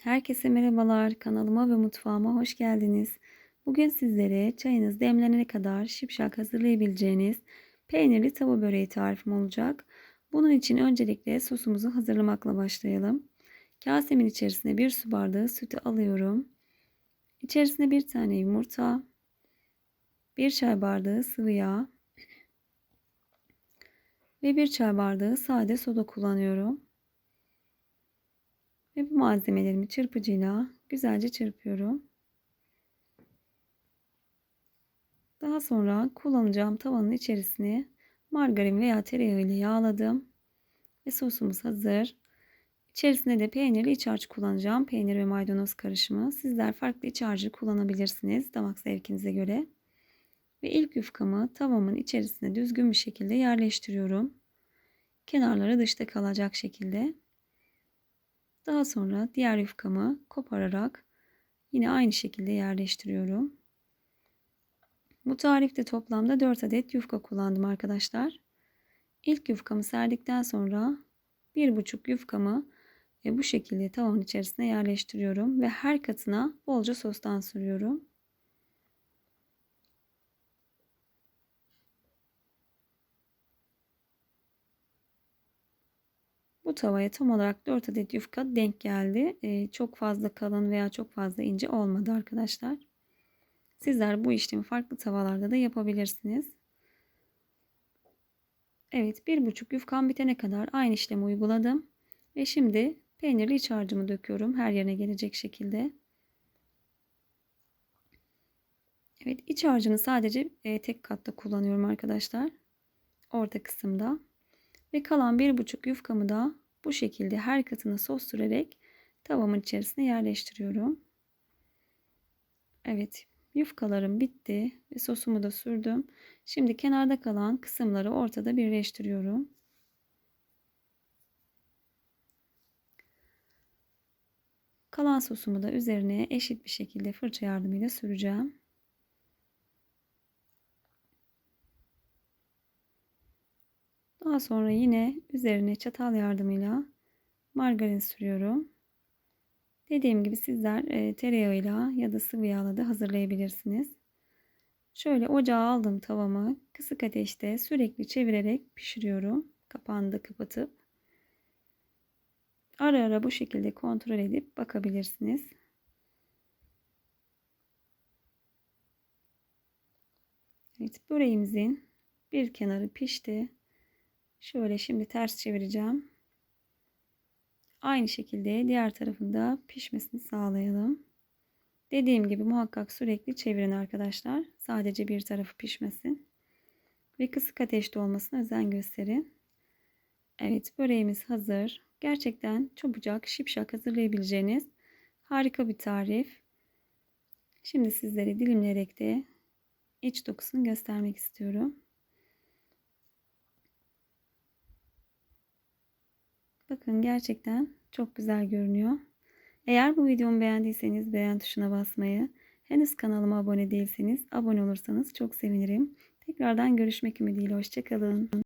Herkese merhabalar. Kanalıma ve mutfağıma hoş geldiniz. Bugün sizlere çayınız demlenene kadar şipşak hazırlayabileceğiniz peynirli tava böreği tarifim olacak. Bunun için öncelikle sosumuzu hazırlamakla başlayalım. Kasemin içerisine bir su bardağı sütü alıyorum. İçerisine bir tane yumurta, bir çay bardağı sıvı yağ ve bir çay bardağı sade soda kullanıyorum. Ve bu malzemelerimi çırpıcıyla güzelce çırpıyorum. Daha sonra kullanacağım tavanın içerisine margarin veya tereyağı ile yağladım. Ve sosumuz hazır. İçerisine de peynirli iç harç kullanacağım. Peynir ve maydanoz karışımı. Sizler farklı iç harcı kullanabilirsiniz damak zevkinize göre. Ve ilk yufkamı tavamın içerisine düzgün bir şekilde yerleştiriyorum. Kenarları dışta kalacak şekilde. Daha sonra diğer yufkamı kopararak yine aynı şekilde yerleştiriyorum. Bu tarifte toplamda 4 adet yufka kullandım arkadaşlar. İlk yufkamı serdikten sonra 1,5 yufkamı e, bu şekilde tavanın içerisine yerleştiriyorum ve her katına bolca sostan sürüyorum. Bu tavaya tam olarak 4 adet yufka denk geldi. Ee, çok fazla kalın veya çok fazla ince olmadı arkadaşlar. Sizler bu işlemi farklı tavalarda da yapabilirsiniz. Evet bir buçuk yufkam bitene kadar aynı işlemi uyguladım. Ve şimdi peynirli iç harcımı döküyorum her yerine gelecek şekilde. Evet iç harcını sadece e, tek katta kullanıyorum arkadaşlar. Orta kısımda. Ve kalan bir buçuk yufkamı da bu şekilde her katına sos sürerek tavamın içerisine yerleştiriyorum. Evet yufkalarım bitti ve sosumu da sürdüm. Şimdi kenarda kalan kısımları ortada birleştiriyorum. Kalan sosumu da üzerine eşit bir şekilde fırça yardımıyla süreceğim. Daha sonra yine üzerine çatal yardımıyla margarin sürüyorum. Dediğim gibi sizler e, tereyağıyla ya da sıvı yağla da hazırlayabilirsiniz. Şöyle ocağa aldım tavamı kısık ateşte sürekli çevirerek pişiriyorum. Kapağını da kapatıp. Ara ara bu şekilde kontrol edip bakabilirsiniz. Evet böreğimizin bir kenarı pişti. Şöyle şimdi ters çevireceğim. Aynı şekilde diğer tarafında pişmesini sağlayalım. Dediğim gibi muhakkak sürekli çevirin arkadaşlar. Sadece bir tarafı pişmesin. Ve kısık ateşte olmasına özen gösterin. Evet böreğimiz hazır. Gerçekten çabucak şipşak hazırlayabileceğiniz harika bir tarif. Şimdi sizlere dilimleyerek de iç dokusunu göstermek istiyorum. Bakın gerçekten çok güzel görünüyor. Eğer bu videomu beğendiyseniz beğen tuşuna basmayı, henüz kanalıma abone değilseniz abone olursanız çok sevinirim. Tekrardan görüşmek ümidiyle hoşçakalın.